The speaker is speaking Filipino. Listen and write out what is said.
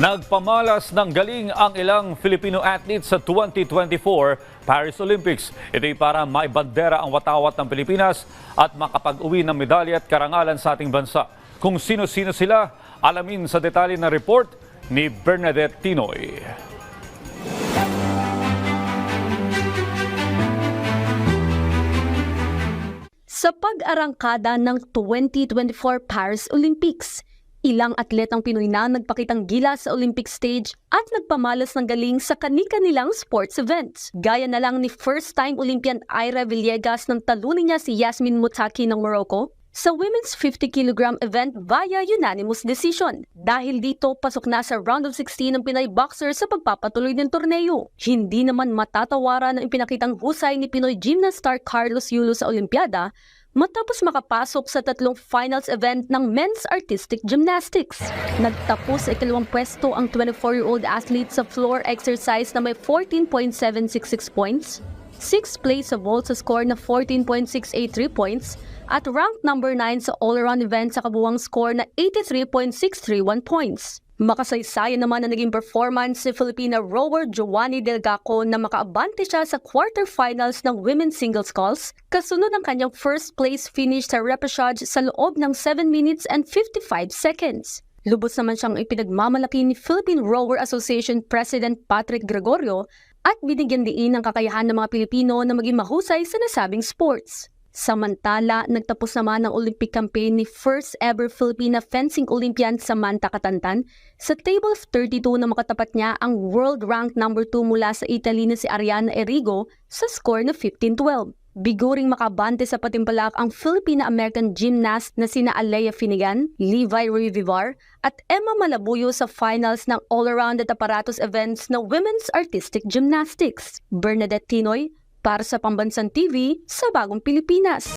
Nagpamalas ng galing ang ilang Filipino athletes sa 2024 Paris Olympics. Ito'y para maibandera ang watawat ng Pilipinas at makapag-uwi ng medalya at karangalan sa ating bansa. Kung sino-sino sila, alamin sa detalye na report ni Bernadette Tinoy. Sa pag-arangkada ng 2024 Paris Olympics, ilang atletang Pinoy na nagpakitang gila sa Olympic stage at nagpamalas ng galing sa kani-kanilang sports events. Gaya na lang ni first-time Olympian Ira Villegas nang talunin niya si Yasmin Mutaki ng Morocco sa women's 50 kg event via unanimous decision. Dahil dito, pasok na sa round of 16 ng Pinoy boxer sa pagpapatuloy ng torneo. Hindi naman matatawaran ang ipinakitang husay ni Pinoy gymnast star Carlos Yulo sa Olimpiada matapos makapasok sa tatlong finals event ng men's artistic gymnastics. Nagtapos sa ikalawang pwesto ang 24-year-old athlete sa floor exercise na may 14.766 points, 6th place sa vault sa score na 14.683 points, at ranked number 9 sa all-around event sa kabuwang score na 83.631 points. Makasaysayan naman na naging performance si Filipina rower Giovanni Delgaco na makaabante siya sa quarterfinals ng women's singles calls kasunod ng kanyang first place finish sa repechage sa loob ng 7 minutes and 55 seconds. Lubos naman siyang ipinagmamalaki ni Philippine Rower Association President Patrick Gregorio at binigyan diin ng kakayahan ng mga Pilipino na maging mahusay sa nasabing sports. Samantala, nagtapos naman ang Olympic campaign ni first ever Filipina fencing Olympian Samantha Katantan sa table of 32 na makatapat niya ang world rank number 2 mula sa Italy na si Ariana Erigo sa score na 15-12. Biguring makabante sa patimpalak ang Filipina-American gymnast na sina Alea Finigan, Levi Revivar at Emma Malabuyo sa finals ng all-around at aparatos events ng Women's Artistic Gymnastics. Bernadette Tinoy, para sa Pambansang TV sa Bagong Pilipinas.